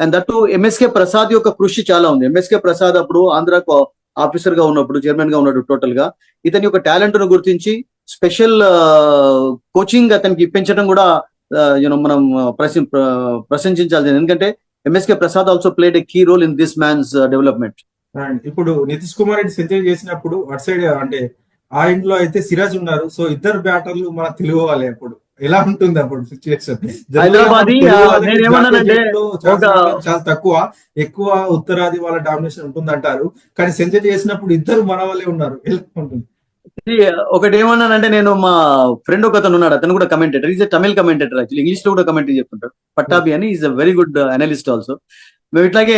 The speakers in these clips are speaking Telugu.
అండ్ దట్టు ఎంఎస్కే ప్రసాద్ యొక్క కృషి చాలా ఉంది. ఎంఎస్కే ప్రసాద్ అప్పుడు ఆంధ్ర ఆఫీసర్గా ఉన్నప్పుడు చైర్మన్గా ఉన్నాడు టోటల్గా ఇతని యొక్క టాలెంట్ను గుర్తించి స్పెషల్ కోచింగ్ uh, అతనికి ఇప్పించడం కూడా uh, యూనో మనం uh, ప్రశం ప్రశంసించాల్సింది. ఎందుకంటే MSK Prasad also played a key role in this man's development and ఇప్పుడు నితీష్ కుమార్ రెడ్డి సెంచరీ చేసినప్పుడు అటు సైడ్ అంటే ఆ ఇంట్లో అయితే సిరాజ్ ఉన్నారు. సో ఇద్దరు బ్యాటర్లు మనకు తెలుగువాలి అప్పుడు. ఎలా ఉంటుంది అప్పుడు సిచ్యువేషన్ హైదరాబాదీ, చాలా తక్కువ. ఎక్కువ ఉత్తరాది వాళ్ళ డామినేషన్ ఉంటుంది అంటారు కానీ సెంచరీ చేసినప్పుడు ఇద్దరు మన వాళ్ళే ఉన్నారు. ఎలా ఉంటుంది? ఒకటి ఏమన్నానంటే నేను మా ఫ్రెండ్ ఒక అతను ఉన్నాడు. అతను కూడా commentator is Tamil commentator actually ఇంగ్లీష్లో కూడా కమెంట్ చెప్తుంటాడు పట్టాభి అని is a very good analyst also మేము ఇట్లాగే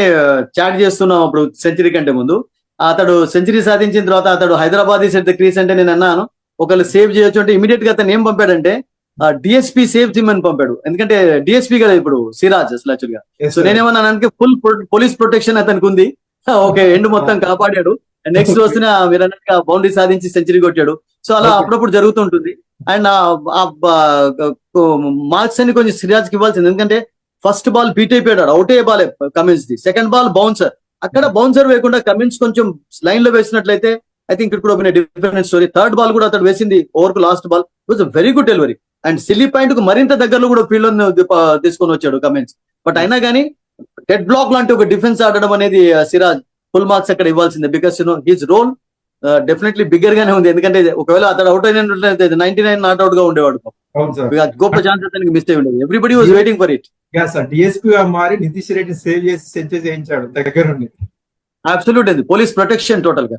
చాట్ చేస్తున్నాం అప్పుడు సెంచరీ కంటే ముందు. అతడు సెంచరీ సాధించిన తర్వాత అతడు హైదరాబాద్ సెట్ ద క్రీస్ అంటే నేను అన్నాను. ఒకళ్ళు సేవ్ చేయొచ్చు అంటే ఇమీడియట్గా అతను ఏం పంపాడంటే డిఎస్పీ సేవ్ జిమ్ అని పంపాడు. ఎందుకంటే డిఎస్పీ కదా ఇప్పుడు సిరాజ్ అసలు యాక్చువల్గా సో sir. నేనేమన్నానంటే ఫుల్ పోలీస్ ప్రొటెక్షన్ అతనికి ఉంది ఓకే ఎండ్ మొత్తం కాపాడాడు. నెక్స్ట్. వస్తున్న మీరు అన్నట్టుగా బౌండరీ సాధించి సెంచరీ కొట్టాడు. సో అలా. అప్పుడప్పుడు జరుగుతుంటుంది. అండ్ మార్క్స్ అని కొంచెం సిరాజ్కి ఇవ్వాల్సింది. ఎందుకంటే ఫస్ట్ బాల్ బీట్ అయిపోయాడు అవుట్ అయ్యే ball Cummins the second ball bouncer అక్కడ బౌన్సర్ వేయకుండా కమిన్స్ కొంచెం లైన్లో వేసినట్లయితే ఐ థింక్ ఇక్కడ కూడా డిఫరెంట్ స్టోరీ థర్డ్ బాల్ కూడా అతడు వేసింది ఓవర్కు last ball was very good delivery and silly పాయింట్కు మరింత దగ్గరలో కూడా ఫీల్డ్ తీసుకొని వచ్చాడు కమిన్స్ బట్ అయినా కానీ డెడ్ బ్లాక్ లాంటి ఒక డిఫెన్స్ ఆడడం అనేది సిరాజ్ ఫుల్ మార్క్స్ అక్కడ ఇవ్వాల్సిందే. Because you know his role definitely bigger గానే ఉంది. ఎందుకంటే ఒకవేళ అతడు అవుట్ అయినట్లయితే నైన్టీ నైన్ నాట్ అవుట్గా ఉండేవాడు గొప్ప ఛాన్స్ అతనికి మిస్ అయి ఉండేది. Everybody was waiting for it DSP మారి నితీష్ రెడ్డి సేవ్ చేసి సెంచరీ చేయించాడు దగ్గరుండి. అబ్సల్యూట్ పోలీస్ ప్రొటెక్షన్ టోటల్గా.